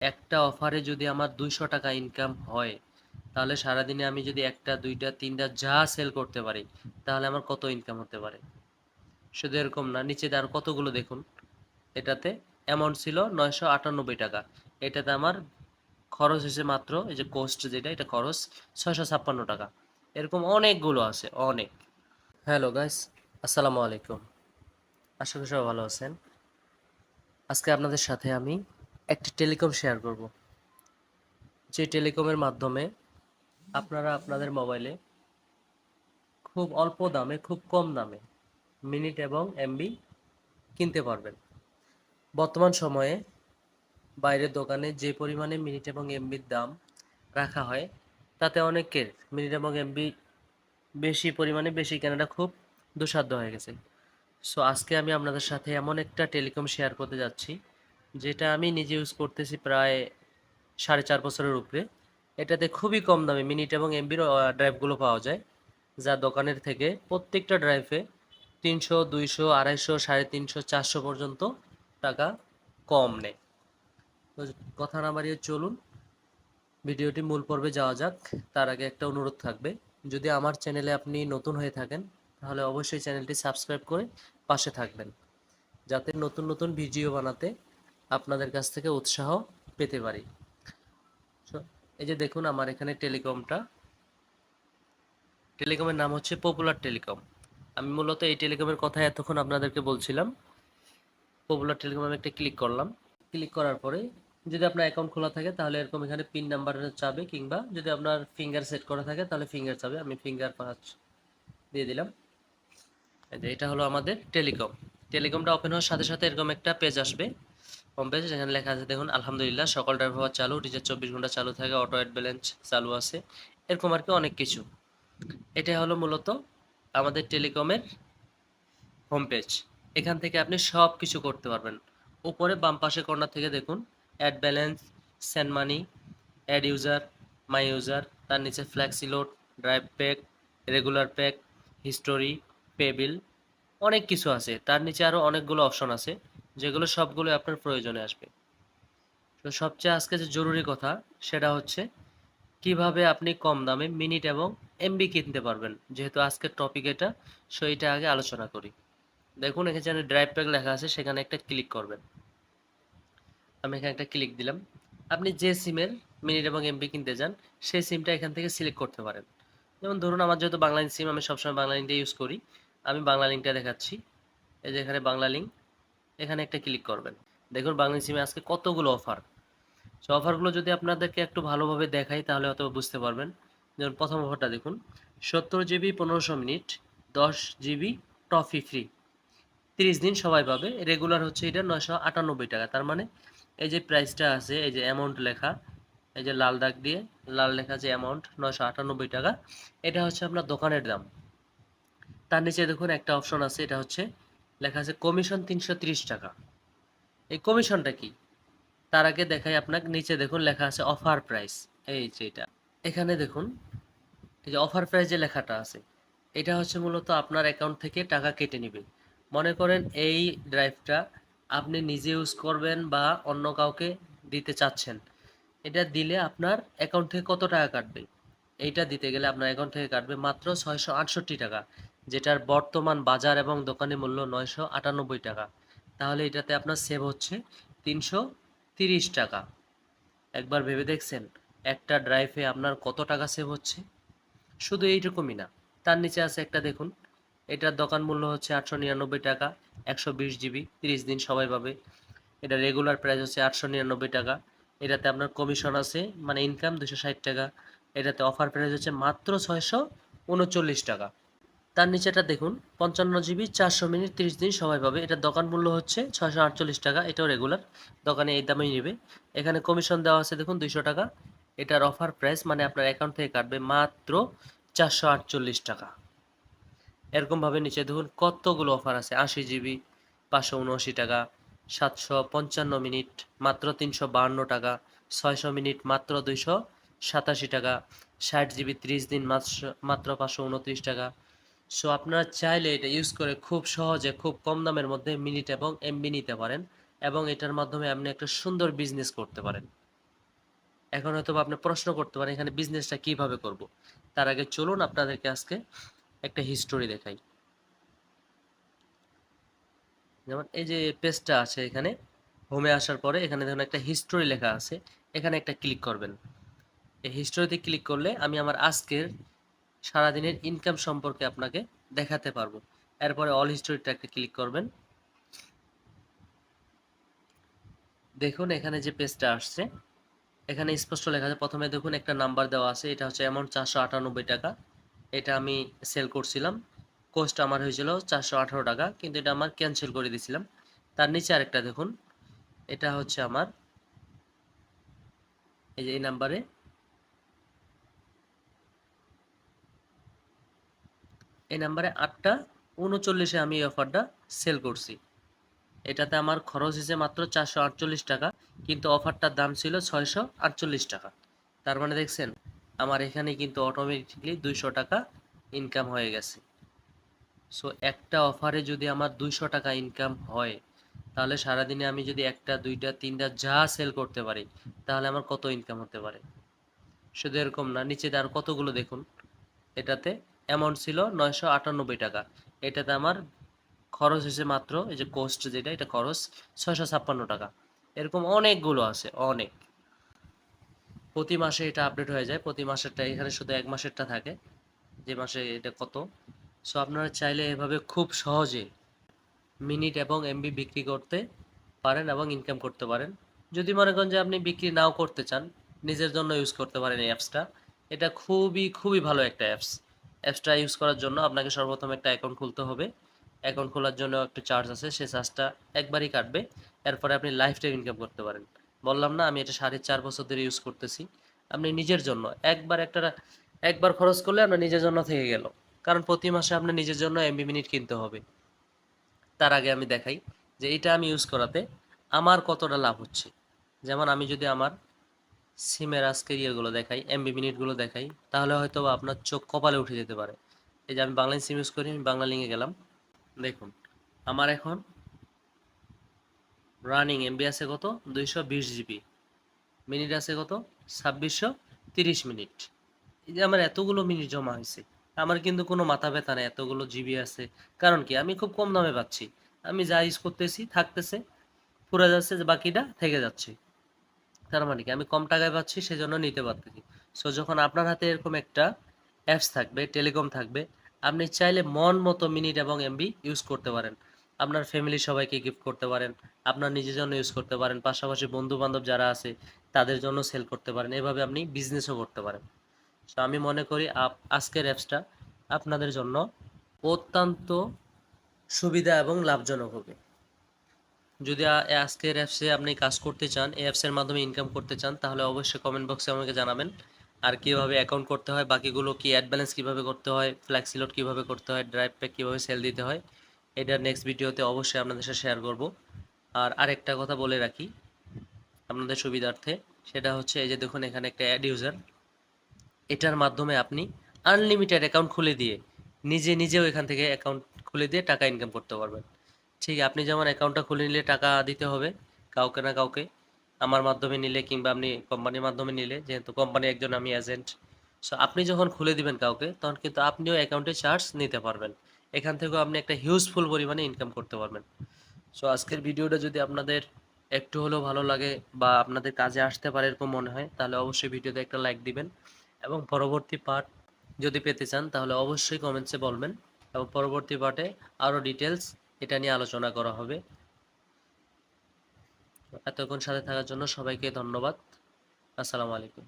একটা অফারে যদি আমার দুইশো টাকা ইনকাম হয়, তাহলে সারাদিনে আমি যদি একটা, দুইটা, তিনটা যা সেল করতে পারি, তাহলে আমার কত ইনকাম হতে পারে? শুধু এরকম না, নিচে আর কতগুলো দেখুন। এটাতে অ্যামাউন্ট ছিল নয়শো আটানব্বই টাকা। এটাতে আমার খরচ হয়েছে মাত্র, এই যে কোস্ট যেটা, এটা খরচ ছয়শো ছাপ্পান্ন টাকা। এরকম অনেকগুলো আছে, অনেক। হ্যালো গাইস আসসালামু আলাইকুম। আশা করি সবাই ভালো আছেন। আজকে আপনাদের সাথে আমি একটি টেলিকম শেয়ার করব। যে টেলিকমের মাধ্যমে আপনারা আপনাদের মোবাইলে খুব অল্প দামে, খুব কম দামে মিনিট এবং এমবি কিনতে পারবেন। বর্তমান সময়ে বাইরের দোকানে যে পরিমাণে মিনিট এবং এমবির দাম রাখা হয়, তাতে অনেকের মিনিট এবং এমবি বেশি পরিমাণে, বেশি কেনাটা খুব দুঃসাধ্য হয়ে গেছে। সো আজকে আমি আপনাদের সাথে এমন একটা টেলিকম শেয়ার করতে যাচ্ছি। যেটা আমি নিজে ইউজ করতেছি প্রায় সাড়ে চার বছরের উপরে। এটাতে খুবই কম দামে মিনিট এবং এমবির ড্রাইভগুলো পাওয়া যায়। যা দোকানের থেকে প্রত্যেকটা ড্রাইভে তিনশো, দুইশো, আড়াইশো, সাড়ে তিনশো, চারশো পর্যন্ত টাকা কম নেয়। তো কথা না বাড়িয়ে চলুন, ভিডিওটি মূল পর্বে যাওয়া যাক। তার আগে একটা অনুরোধ থাকবে, যদি আমার চ্যানেলে আপনি নতুন হয়ে থাকেন, তাহলে অবশ্যই চ্যানেলটি সাবস্ক্রাইব করে পাশে থাকবেন। যাতে নতুন নতুন ভিডিও বানাতে আপনাদের কাছ থেকে উৎসাহ পেতে পারি। এই যে দেখুন আমার এখানে টেলিকমটা। টেলিকমের নাম হচ্ছে পপুলার টেলিকম আমি মূলত এই টেলিকমের কথা এতক্ষণ আপনাদেরকে বলছিলাম। পপুলার টেলিকম আমি একটা ক্লিক করলাম। ক্লিক করার পরে যদি আপনার অ্যাকাউন্ট খোলা থাকে তাহলে এরকম এখানে পিন নাম্বার চাবে কিংবা যদি আপনার ফিঙ্গার সেট করা থাকে তাহলে ফিঙ্গার চাবে। আমি ফিঙ্গার পাঁচ দিয়ে দিলাম। এটা হলো আমাদের টেলিকম টেলিকমটা ওপেন হওয়ার সাথে সাথে এরকম একটা পেজ আসবে। হোম পেজ যেখানে লেখা আছে, দেখুন, আলহামদুলিল্লাহ, সকল ড্রাইভার চালু রিচার্জ চব্বিশ ঘণ্টা চালু থাকে অটো অ্যাড ব্যালেন্স চালু আছে, এরকম আর কি অনেক কিছু। এটা হলো মূলত আমাদের টেলিকমের হোম পেজ এখান থেকে আপনি সব কিছু করতে পারবেন। উপরে বাম পাশে কর্নার থেকে দেখুন add balance send money add user my user তার নিচে flexi load drive pack regular pack history pay bill অনেক কিছু আছে। তার নিচে আরও অনেকগুলো অপশন আছে। যেগুলো সবগুলো আপনার প্রয়োজনে আসবে। তো সবচেয়ে আজকে যে জরুরি কথা, সেটা হচ্ছে কীভাবে আপনি কম দামে মিনিট এবং এমবি কিনতে পারবেন। যেহেতু আজকের টপিক এটা সো এটা আগে আলোচনা করি। দেখুন, এখানে ড্রাইভ প্যাক লেখা আছে, সেখানে একটা ক্লিক করবেন। আমি এখানে একটা ক্লিক দিলাম। আপনি যে সিমের মিনিট এবং এমবি কিনতে যান সেই সিমটা এখান থেকে সিলেক্ট করতে পারেন। যেমন ধরুন, আমার যেহেতু বাংলা সিম আমি সবসময় বাংলা লিঙ্কটা ইউজ করি। আমি বাংলা লিঙ্কটা দেখাচ্ছি। এই যে এখানে বাংলা লিঙ্ক এখানে একটা ক্লিক করবেন। দেখুন বাংলা সিমে আজকে কতগুলো অফার সো অফারগুলো যদি আপনাদেরকে একটু ভালোভাবে দেখাই, তাহলে অত বুঝতে পারবেন। যেমন প্রথম অফারটা দেখুন, সত্তর জিবি পনেরোশো মিনিট, দশ জিবি টফি ফ্রি তিরিশ দিন সবাই পাবে। রেগুলার হচ্ছে এটা নয়শো আটানব্বই টাকা। তার মানে এই যে প্রাইসটা আছে, এই যে অ্যামাউন্ট লেখা, এই যে লাল দাগ দিয়ে লাল লেখা যে অ্যামাউন্ট নয়শো আটানব্বই টাকা, এটা হচ্ছে আপনার দোকানের দাম। তার নিচে দেখুন একটা অপশন আছে, এটা হচ্ছে লেখা আছে কমিশন তিনশো টাকা। এই কমিশনটা কি? তার আগে দেখাই আপনাকে, নিচে দেখুন লেখা আছে অফার প্রাইস এই যে এটা। এখানে দেখুন, এই যে অফার প্রাইস যে লেখাটা আছে, এটা হচ্ছে মূলত আপনার অ্যাকাউন্ট থেকে টাকা কেটে নেবে। মনে করেন এই ড্রাইভটা আপনি নিজে ইউজ করবেন বা অন্য কাউকে দিতে চাচ্ছেন, এটা দিলে আপনার অ্যাকাউন্ট থেকে কত টাকা কাটবে? এইটা দিতে গেলে আপনার অ্যাকাউন্ট থেকে কাটবে মাত্র ছয়শো আটষট্টি টাকা। যেটার বর্তমান বাজার এবং দোকানে মূল্য নয়শো আটানব্বই টাকা। তাহলে এটাতে আপনার সেভ হচ্ছে তিনশো তিরিশ টাকা। একবার ভেবে দেখছেন, একটা ড্রাইভে আপনার কত টাকা সেভ হচ্ছে? শুধু এইরকমই না, তার নিচে আছে একটা দেখুন, এটার দোকান মূল্য হচ্ছে আটশো নিরানব্বই টাকা, একশো বিশ জিবি, তিরিশ দিন সবাই পাবে। এটা রেগুলার প্রাইস হচ্ছে আটশো নিরানব্বই টাকা, এটাতে আপনার কমিশন আছে মানে ইনকাম দুশো ষাট টাকা, এটাতে অফার প্রাইস হচ্ছে মাত্র ছয়শো উনচল্লিশ টাকা। তার নিচেটা দেখুন, পঞ্চান্ন জিবি, চারশো মিনিট, তিরিশ দিন সবাই পাবে। এটার দোকান মূল্য হচ্ছে ছয়শো আটচল্লিশ টাকা, এটাও রেগুলার দোকানে এই দামেই নেবে। এখানে কমিশন দেওয়া আছে দেখুন দুইশো টাকা। এটার অফার প্রাইস মানে আপনার অ্যাকাউন্ট থেকে কাটবে মাত্র চারশো আটচল্লিশ টাকা। এরকমভাবে নিচে দেখুন কতগুলো অফার আছে, আশি জিবি, পাঁচশো উনআশি টাকা, সাতশো পঞ্চান্ন মিনিট, মাত্র তিনশো বাহান্ন টাকা, ছয়শো মিনিট, মাত্র দুইশো সাতাশি টাকা, ষাট জিবি, ত্রিশ দিন, মাত্র- মাত্র পাঁচশো উনত্রিশ টাকা সো আপনারা চাইলে এটা ইউজ করে খুব সহজে, খুব কম দামের মধ্যে মিনিট এবং এমবি নিতে পারেন এবং এটার মাধ্যমে আপনি একটা সুন্দর বিজনেস করতে পারেন। এখন হয়তো আপনি প্রশ্ন করতে পারেন, এখানে বিজনেসটা কীভাবে করব? তার আগে চলুন আপনাদেরকে আজকে একটা হিস্টোরি দেখাই। যেমন এই যে পেজটা আছে এখানে হোমে আসার পরে এখানে দেখুন একটা হিস্টোরি লেখা আছে, এখানে একটা ক্লিক করবেন। এই হিস্টোরিতে ক্লিক করলে আমি আমার আজকের সারাদিনের ইনকাম সম্পর্কে আপনাকে দেখাতে পারব। এরপরে অল হিস্টোরিটা একটা ক্লিক করবেন। দেখুন, এখানে যে পেজটা আসছে, এখানে স্পষ্ট লেখা আছে। প্রথমে দেখুন, একটা নাম্বার দেওয়া আছে। এটা হচ্ছে অ্যামাউন্ট চারশো আটানব্বই টাকা। এটা আমি সেল করছিলাম। কোস্ট আমার হয়েছিল চারশো আঠারো টাকা, কিন্তু এটা আমার ক্যান্সেল করে দিয়েছিলাম তার নিচে আরেকটা দেখুন। এটা হচ্ছে আমার, এই যে এই নাম্বারে এই নাম্বারে আটটা, উনচল্লিশে আমি এই অফারটা সেল করছি। এটাতে আমার খরচ হয়েছে মাত্র চারশো আটচল্লিশ টাকা, কিন্তু অফারটার দাম ছিল ছয়শো আটচল্লিশ টাকা। তার মানে দেখছেন, আমার এখানে কিন্তু অটোমেটিকলি দুইশো টাকা ইনকাম হয়ে গেছে। সো একটা অফারে যদি আমার দুইশো টাকা ইনকাম হয়, তাহলে সারাদিনে আমি যদি একটা, দুইটা, তিনটা যা সেল করতে পারি, তাহলে আমার কত ইনকাম হতে পারে? শুধু এরকম না নিচে আর কতগুলো দেখুন, এটাতে অ্যামাউন্ট ছিল নয়শো আটানব্বই টাকা। এটাতে আমার খরচ হয়েছে মাত্র, এই যে কোস্ট যেটা, এটা খরচ ছয়শো ছাপ্পান্ন টাকা। এরকম অনেকগুলো আছে, অনেক। প্রতি মাসে এটা আপডেট হয়ে যায়, প্রতি মাসেরটা এখানে শুধু এক মাসেরটা থাকে, যে মাসে এটা কত। সো আপনারা চাইলে এভাবে খুব সহজে মিনিট এবং এমবি বিক্রি করতে পারেন এবং ইনকাম করতে পারেন। যদি মনে করেন যে আপনি বিক্রি নাও করতে চান, নিজের জন্য ইউজ করতে পারেন এই অ্যাপসটা এটা খুবই খুবই ভালো একটা অ্যাপস অ্যাপসটা ইউজ করার জন্য আপনাকে সর্বপ্রথম একটা অ্যাকাউন্ট খুলতে হবে। অ্যাকাউন্ট খোলার জন্য একটু চার্জ আছে সেই চার্জটা একবারই কাটবে। এরপরে আপনি লাইফ টাইম ইনকাম করতে পারেন। বললাম না, আমি এটা সাড়ে চার বছর ধরে ইউজ করতেছি। আপনি নিজের জন্য, একবার একটা একবার খরচ করলে আপনার নিজের জন্য থেকে গেল। কারণ প্রতি মাসে আপনার নিজের জন্য এমবি মিনিট কিনতে হবে। তার আগে আমি দেখাই যে এটা আমি ইউজ করাতে আমার কতটা লাভ হচ্ছে। যেমন আমি যদি আমার সিমের আজকের ইয়েগুলো দেখাই এমবি মিনিটগুলো দেখাই, তাহলে হয়তো আপনার চোখ কপালে উঠে যেতে পারে। এই যে আমি বাংলা সিম ইউজ করি, আমি বাংলা লিঙ্কে গেলাম। দেখুন, আমার এখন রানিং এমবি আছে কত? দুইশো বিশ জিবি মিনিট আছে কত? ছাব্বিশশো তিরিশ মিনিট এই যে আমার এতগুলো মিনিট জমা হয়েছে, আমার কিন্তু কোনো মাথা ব্যথা নেই, এতগুলো জিবি আছে। কারণ কি? আমি খুব কম দামে পাচ্ছি। আমি যা ইউজ করতেছি, থাকতেছে, পুরো যাচ্ছে যে বাকিটা থেকে যাচ্ছে। তার মানে কি? আমি কম টাকায় পাচ্ছি, সেজন্য নিতে পারতেছি। সো যখন আপনার হাতে এরকম একটা অ্যাপস থাকবে টেলিকম থাকবে, আপনি চাইলে মন মতো মিনিট এবং এমবি ইউজ করতে পারেন। আপনার ফ্যামিলির সবাইকে গিফট করতে পারেন, আপনার নিজের জন্য ইউজ করতে পারেন, পাশাপাশি বন্ধু বান্ধব যারা আছে, তাদের জন্য সেল করতে পারেন, এভাবে আপনি বিজনেসও করতে পারেন। সো আমি মনে করি আজকের অ্যাপসটা আপনাদের জন্য অত্যন্ত সুবিধা এবং লাভজনক হবে। যদি আজকের অ্যাপসে আপনি কাজ করতে চান, এই অ্যাপসের মাধ্যমে ইনকাম করতে চান, তাহলে অবশ্যই কমেন্ট বক্সে আমাকে জানাবেন। আর কীভাবে অ্যাকাউন্ট করতে হয়, বাকিগুলো কি অ্যাড ব্যালেন্স কীভাবে করতে হয় ফ্ল্যাক্সিলোড কীভাবে করতে হয় ড্রাইভ প্যাক কীভাবে সেল দিতে হয়, এটা নেক্সট ভিডিওতে অবশ্যই আপনাদের সাথে শেয়ার করব। আর আরেকটা কথা বলে রাখি আপনাদের সুবিধার্থে, সেটা হচ্ছে এই যে দেখুন এখানে একটা অ্যাড ইউজার এটার মাধ্যমে আপনি আনলিমিটেড অ্যাকাউন্ট খুলে দিয়ে, নিজে নিজেও এখান থেকে অ্যাকাউন্ট খুলে দিয়ে টাকা ইনকাম করতে পারবেন। ঠিক, আপনি যেমন অ্যাকাউন্টটা খুলে নিলে টাকা দিতে হবে, কাউকে না কাউকে। আমার মাধ্যমে নিলে কিংবা আপনি কোম্পানির মাধ্যমে নিলে, যেহেতু কোম্পানি একজন আমি এজেন্ট সো আপনি যখন খুলে দিবেন কাউকে, তখন কিন্তু আপনিও অ্যাকাউন্টে চার্জ নিতে পারবেন। এখান থেকেও আপনি একটা হিউজফুল পরিমাণে ইনকাম করতে পারবেন। সো আজকের ভিডিওটা যদি আপনাদের একটু হলেও ভালো লাগে বা আপনাদের কাজে আসতে পারে এরকম মনে হয়, তাহলে অবশ্যই ভিডিওতে একটা লাইক দিবেন। এবং পরবর্তী পার্ট যদি পেতে চান, তাহলে অবশ্যই কমেন্টসে বলবেন। এবং পরবর্তী পার্টে আরও ডিটেলস এটা নিয়ে আলোচনা করা হবে। এতক্ষণ সাথে থাকার জন্য সবাইকে ধন্যবাদ। আসসালামু আলাইকুম।